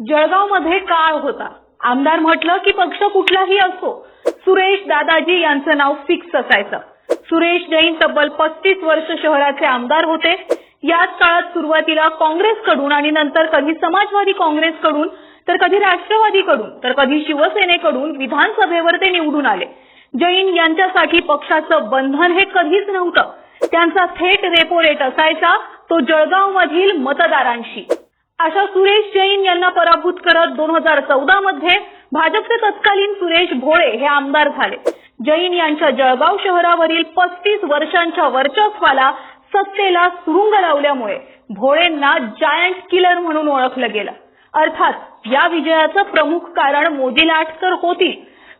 जळगावमध्ये काळ होता. आमदार म्हटलं की पक्ष कुठलाही असो सुरेश दादाजी यांचं नाव फिक्स असायचं. सुरेश जैन तब्बल पस्तीस वर्ष शहराचे आमदार होते. याच काळात सुरुवातीला काँग्रेसकडून आणि नंतर कधी समाजवादी काँग्रेसकडून तर कधी राष्ट्रवादीकडून तर कधी शिवसेनेकडून विधानसभेवर ते निवडून आले. जैन यांच्यासाठी पक्षाचं बंधन हे कधीच नव्हतं. त्यांचा थेट रेपो रेट असायचा तो जळगावमधील मतदारांशी. अशा सुरेश जैन यांना पराभूत करत दोन हजार चौदा मध्ये भाजपचे तत्कालीन सुरेश भोळे हे आमदार झाले. जैन यांच्या जळगाव शहरावरील पस्तीस वर्षांच्या वर्चस्वाला सत्तेला सुरुंग लावल्यामुळे भोळेंना जायंट किलर म्हणून ओळखलं गेलं. अर्थात या विजयाचं प्रमुख कारण मोदी लाट तर होती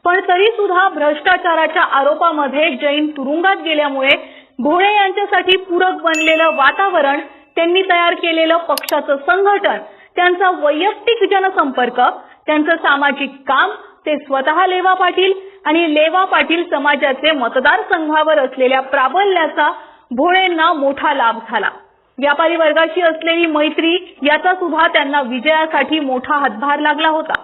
पण तरी सुद्धा भ्रष्टाचाराच्या आरोपामध्ये जैन तुरुंगात गेल्यामुळे भोळे यांच्यासाठी पूरक बनलेलं वातावरण त्यांनी तयार केलेलं पक्षाचं संघटन त्यांचा वैयक्तिक जनसंपर्क त्यांचं सामाजिक काम ते स्वतः लेवा पाटील आणि लेवा पाटील समाजाचे मतदारसंघावर असलेल्या प्राबल्याचा भोळेंना मोठा लाभ झाला. व्यापारी वर्गाशी असलेली मैत्री याचा सुद्धा त्यांना विजयासाठी मोठा हातभार लागला होता.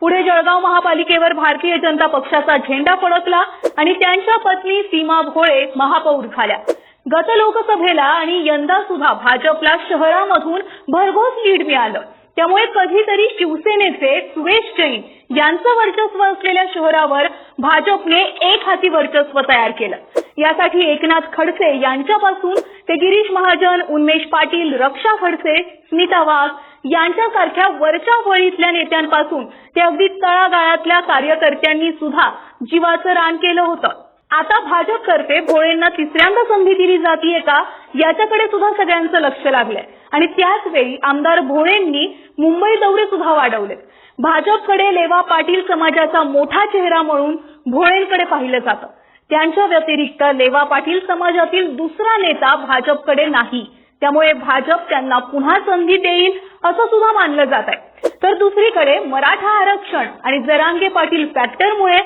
पुढे जळगाव महापालिकेवर भारतीय जनता पक्षाचा झेंडा फडकला आणि त्यांच्या पत्नी सीमा भोळे महापौर झाल्या. गत लोकसभेला आणि यंदा सुद्धा भाजपला शहरामधून भरघोस लीड मिळालं. त्यामुळे कधीतरी शिवसेनेचे सुरेश जैन यांचं वर्चस्व असलेल्या शहरावर भाजपने एक हाती वर्चस्व तयार केलं. यासाठी एकनाथ खडसे यांच्यापासून ते गिरीश महाजन उन्मेश पाटील रक्षा खडसे स्मिता वाघ यांच्यासारख्या वरच्या वळीतल्या नेत्यांपासून ते अगदी तळागाळातल्या कार्यकर्त्यांनी सुद्धा जीवाचं रान केलं होतं. आता भाजपतर्फे भोळेंना तिसऱ्यांदा संधी दिली जातीये का? याच्याकडे सुद्धा सगळ्यांचं लक्ष लागलंय. आणि त्याच वेळी आमदार भोळेंनी मुंबई दौरे सुद्धा वाढवले भाजपकडे लेवा पाटील समाजाचा मोठा चेहरा म्हणून भोळेंकडे पाहिलं जातं. त्यांच्या व्यतिरिक्त लेवा पाटील समाजातील दुसरा नेता भाजपकडे नाही. त्यामुळे भाजप त्यांना पुन्हा संधी देईल असं सुद्धा मानलं जात आहे तर दुसरीकडे मराठा आरक्षण आणि जरांगे पाटील फॅक्टरमुळे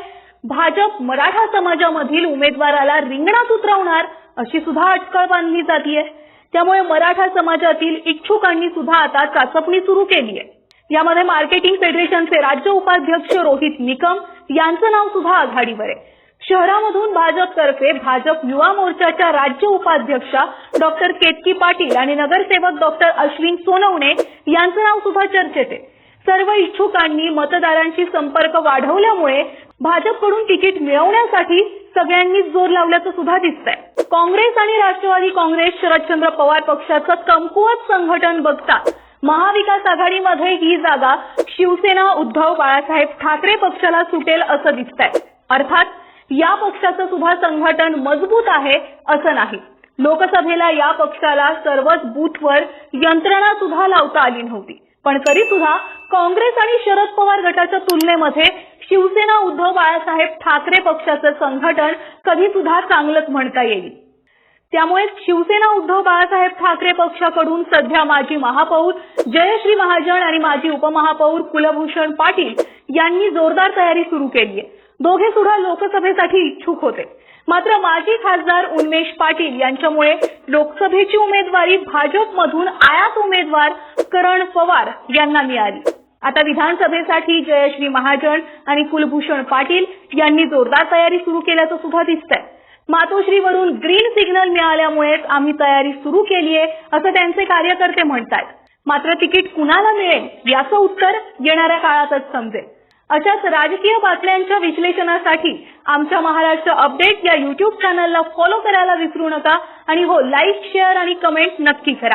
भाजप मराठा समाजामधील उमेदवाराला रिंगणात उतरवणार अशी सुद्धा अटकळ बांधली जातीय. त्यामुळे मराठा समाजातील इच्छुकांनी सुद्धा आता चाचपणी सुरू केली आहे यामध्ये मार्केटिंग फेडरेशनचे राज्य उपाध्यक्ष रोहित निकम यांचं नाव सुद्धा आघाडीवर आहे. शहरामधून भाजपतर्फे भाजप युवा मोर्चाच्या राज्य उपाध्यक्षा डॉक्टर केतकी पाटील आणि नगरसेवक डॉक्टर अश्विन सोनवणे यांचं नाव सुद्धा चर्चेत आहे. सर्व इच्छुकांनी मतदारांशी संपर्क वाढवल्यामुळे भाजपकडून तिकीट मिळवण्यासाठी सगळ्यांनीच जोर लावल्याचं सुद्धा दिसतंय. काँग्रेस आणि राष्ट्रवादी काँग्रेस शरदचंद्र पवार पक्षाचं कमकुवत संघटन बघता महाविकास आघाडीमध्ये ही जागा शिवसेना उद्धव बाळासाहेब ठाकरे पक्षाला सुटेल असं दिसतंय. अर्थात या पक्षाचं सुद्धा संघटन मजबूत आहे असं नाही. लोकसभेला या पक्षाला सर्वच बूथवर यंत्रणा सुद्धा लावता आली नव्हती. पण तरी सुद्धा काँग्रेस आणि शरद पवार गटाच्या तुलनेमध्ये शिवसेना उद्धव बाळासाहेब ठाकरे पक्षाचं संघटन कधी सुद्धा चांगलंच म्हणता येईल. त्यामुळे शिवसेना उद्धव बाळासाहेब ठाकरे पक्षाकडून सध्या माजी महापौर जयश्री महाजन आणि माजी उपमहापौर कुलभूषण पाटील यांनी जोरदार तयारी सुरू केली आहे दोघे सुद्धा लोकसभेसाठी इच्छुक होते. मात्र माजी खासदार उन्मेश पाटील यांच्यामुळे लोकसभेची उमेदवारी भाजपमधून आयात उमेदवार करण पवार यांना मिळाली. आता विधानसभेसाठी जयश्री महाजन आणि कुलभूषण पाटील यांनी जोरदार तयारी सुरू केल्याचं सुद्धा दिसतंय. मातोश्रीवरून ग्रीन सिग्नल मिळाल्यामुळेच आम्ही तयारी सुरू केलीये असं त्यांचे कार्यकर्ते म्हणतात मात्र तिकीट कुणाला मिळेल याचं उत्तर येणाऱ्या काळातच समजेल. अशाच राजकीय बातम्यांच्या विश्लेषणासाठी आमच्या महाराष्ट्र अपडेट या युट्यूब चॅनलला फॉलो करायला विसरू नका आणि हो लाईक शेअर आणि कमेंट नक्की करा.